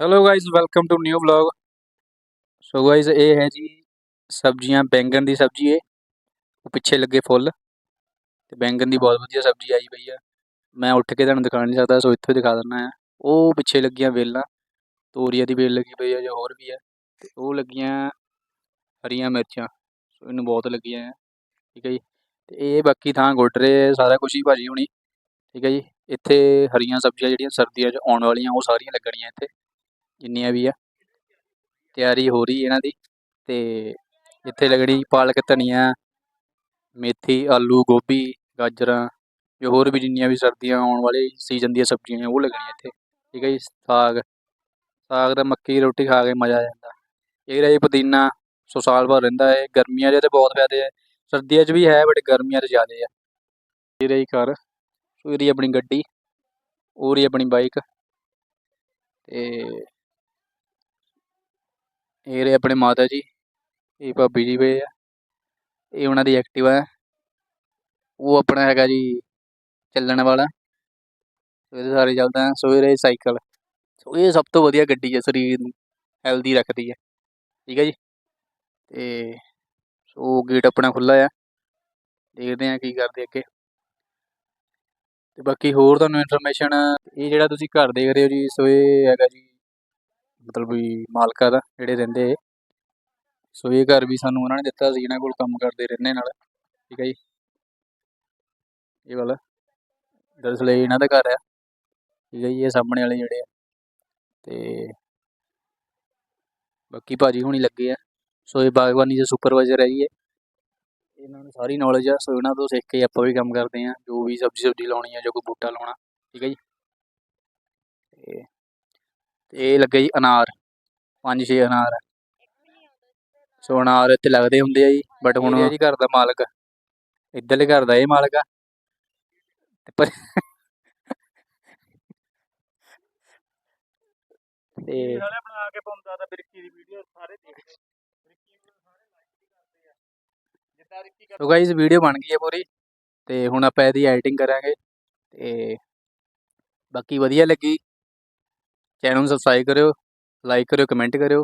Hello guys welcome to new vlog so guys ਇਹ ਹੈ ਜੀ ਸਬਜ਼ੀਆਂ, ਬੈਂਗਣ ਦੀ ਸਬਜ਼ੀ ਹੈ ਉਹ ਪਿੱਛੇ ਲੱਗੇ ਫੁੱਲ। ਤੇ ਬੈਂਗਣ ਦੀ ਬਹੁਤ ਵਧੀਆ ਸਬਜ਼ੀ ਆਈ ਪਈ ਆ। ਮੈਂ ਉੱਠ ਕੇ ਤੁਹਾਨੂੰ ਦਿਖਾ ਨਹੀਂ ਸਕਦਾ, ਸੋ ਇੱਥੋਂ ਦਿਖਾ ਦਿੰਦਾ ਆ ਉਹ ਪਿੱਛੇ ਲੱਗੀਆਂ ਵੇਲਾਂ। ਤੋਰੀਆ ਦੀ ਵੇਲ ਲੱਗੀ ਪਈ ਆ, ਜਾਂ ਹੋਰ ਵੀ ਆ। ਤੇ ਉਹ ਲੱਗੀਆਂ ਹਰੀਆਂ ਮਿਰਚਾਂ। ਸੋ ਇਹਨੂੰ ਬਹੁਤ ਲੱਗੀਆਂ ਆ। ਠੀਕ ਹੈ ਜੀ। ਤੇ ਇਹ ਬਾਕੀ ਥਾਂ ਗੁੱਡ ਰਹੇ ਸਾਰਾ ਕੁਝ ਹੀ ਭਾਜੀ ਹੋਣੀ। ਠੀਕ ਹੈ ਜੀ। ਇੱਥੇ ਹਰੀਆਂ ਸਬਜ਼ੀਆਂ ਜਿਹੜੀਆਂ ਸਰਦੀਆਂ 'ਚ ਆਉਣ ਵਾਲੀਆਂ, ਉਹ ਸਾਰੀਆਂ ਲੱਗਣੀਆਂ ਇੱਥੇ। ਜਿੰਨੀਆਂ ਵੀ ਆ। ਤਿਆਰੀ ਹੋ ਰਹੀ ਇਹਨਾਂ ਦੀ ਤੇ ਇੱਥੇ ਲੱਗਣੀ ਪਾਲਕ ਧਨੀਆ, ਮੇਥੀ, ਆਲੂ, ਗੋਭੀ, ਗਾਜਰਾਂ ਜੋ ਹੋਰ ਵੀ ਜਿੰਨੀਆਂ ਵੀ ਸਰਦੀਆਂ ਆਉਣ ਵਾਲੇ ਸੀਜ਼ਨ ਦੀਆਂ ਸਬਜ਼ੀਆਂ ਨੇ ਉਹ ਲੱਗਣੀਆਂ ਇੱਥੇ। ਠੀਕ ਹੈ ਜੀ, ਸਾਗ। ਸਾਗ ਦਾ ਮੱਕੀ ਦੀ ਰੋਟੀ ਖਾ ਕੇ ਮਜ਼ਾ ਆ ਜਾਂਦਾ। ਇਹ ਰਹੀ ਪੁਦੀਨਾ ਸੋ ਸਾਲ ਭਰ ਰਹਿੰਦਾ ਹੈ। ਗਰਮੀਆਂ 'ਚ ਤੇ ਬਹੁਤ ਫਾਇਦੇ ਹੈ ਸਰਦੀਆਂ 'ਚ ਵੀ ਹੈ ਬਟ ਗਰਮੀਆਂ 'ਚ ਜ਼ਿਆਦਾ ਆ। ਇਹ ਰਹੀ ਘਰ। ਸੋ ਇਹ ਰਹੀ ਆਪਣੀ ਗੱਡੀ। ਉਹ ਰਹੀ ਆਪਣੀ ਬਾਈਕ ਤੇ ਇਹ ਰਹੇ ਆਪਣੇ ਮਾਤਾ ਜੀ, ਇਹ ਭਾਬੀ ਜੀ ਵੇ ਆ, ਇਹ ਉਹਨਾਂ ਦੀ ਐਕਟਿਵਾ ਹੈ ਉਹ ਆਪਣਾ ਹੈਗਾ ਜੀ ਚੱਲਣ ਵਾਲਾ, ਸਵੇਰੇ ਸਾਰੇ ਚੱਲਦਾ ਸੋ ਇਹ ਸਾਈਕਲ ਸੋ ਇਹ ਸਭ ਤੋਂ ਵਧੀਆ ਗੱਡੀ ਹੈ ਸਰੀਰ ਨੂੰ ਹੈਲਦੀ ਰੱਖਦੀ ਹੈ ਠੀਕ ਹੈ ਜੀ, ਤੇ ਸੋ ਗੇਟ ਆਪਣਾ ਖੁੱਲਾ ਆ, ਦੇਖਦੇ ਆ ਕੀ ਕਰਦੇ ਅੱਗੇ, ਤੇ ਬਾਕੀ ਹੋਰ ਤੁਹਾਨੂੰ ਇਨਫੋਰਮੇਸ਼ਨ ਇਹ ਜਿਹੜਾ ਤੁਸੀਂ ਘਰ ਦੇਖ ਰਹੇ ਹੋ ਜੀ ਸੋ ਇਹ ਹੈਗਾ ਜੀ ਮਤਲਬ ਵੀ ਮਾਲਕਾ ਦਾ ਜਿਹੜੇ ਰਹਿੰਦੇ ਸੋ ਇਹ ਘਰ ਵੀ ਸਾਨੂੰ ਉਹਨਾਂ ਨੇ ਦਿੱਤਾ ਸੀ, ਇਹਨਾਂ ਕੋਲ ਕੰਮ ਕਰਦੇ ਰਹਿੰਦੇ ਨਾਲ। ਠੀਕ ਹੈ ਜੀ? ਇਹ ਵਾਲਾ। ਦਰਅਸਲ ਇਹਨਾਂ ਦਾ ਘਰ ਆ। ਠੀਕ ਹੈ ਜੀ, ਇਹ ਸਾਹਮਣੇ ਵਾਲੇ ਜਿਹੜੇ ਆ। ਤੇ ਬਾਕੀ ਭਾਜੀ ਹੁਣੀ ਲੱਗੇ ਆ। ਸੋ ਇਹ ਬਾਗਬਾਨੀ ਦੇ ਸੁਪਰਵਾਈਜ਼ਰ ਹੈ ਜੀ ਇਹ। ਇਹਨਾਂ ਨੂੰ ਸਾਰੀ ਨੌਲੇਜ ਆ। ਸੋ ਇਹਨਾਂ ਤੋਂ ਸਿੱਖ ਕੇ ਆਪਾਂ ਵੀ ਕੰਮ ਕਰਦੇ ਆ। ਜੋ ਵੀ ਸਬਜ਼ੀ ਸੁਬਜ਼ੀ ਲਾਉਣੀ ਆ, ਜੋ ਕੋਈ ਬੂਟਾ ਲਾਉਣਾ। ਠੀਕ ਹੈ ਜੀ? ਤੇ ਤੇ ਇਹ ਲੱਗੇ ਜੀ ਅਨਾਰ ਪੰਜ ਛੇ ਅਨਾਰ। ਆ ਸੋ ਅਨਾਰ ਇੱਥੇ ਲੱਗਦੇ ਹੁੰਦੇ ਆ ਜੀ ਬਟ ਹੁਣ ਜੀ ਘਰ ਦਾ ਮਾਲਕ। ਇੱਧਰਲੇ ਘਰ ਦਾ ਇਹ ਮਾਲਕ ਆ। ਤੇ ਪਰ ਤੇ ਨਾਲੇ ਬਣਾ ਕੇ ਪਾਉਂਦਾ ਤਾਂ ਬਿਰਕੀ ਦੀ ਵੀਡੀਓ ਸਾਰੇ ਦੇਖਦੇ। ਬਿਰਕੀ ਨੂੰ ਸਾਰੇ ਲਾਈਕ ਵੀ ਕਰਦੇ ਆ। ਜਿੱਦਾਂ ਰਿੱਕੀ ਸੋ ਗਾਇਸ ਵੀਡੀਓ ਬਣ ਗਈ ਹੈ ਪੂਰੀ। ਤੇ ਹੁਣ ਆਪਾਂ ਇਹਦੀ ਐਡੀਟਿੰਗ ਕਰਾਂਗੇ। ਤੇ ਬਾਕੀ ਵਧੀਆ ਲੱਗੀ। ਚੈਨਲ ਨੂੰ ਸਬਸਕ੍ਰਾਈਬ ਕਰਿਓ ਲਾਈਕ ਕਰਿਓ ਕਮੈਂਟ ਕਰਿਓ।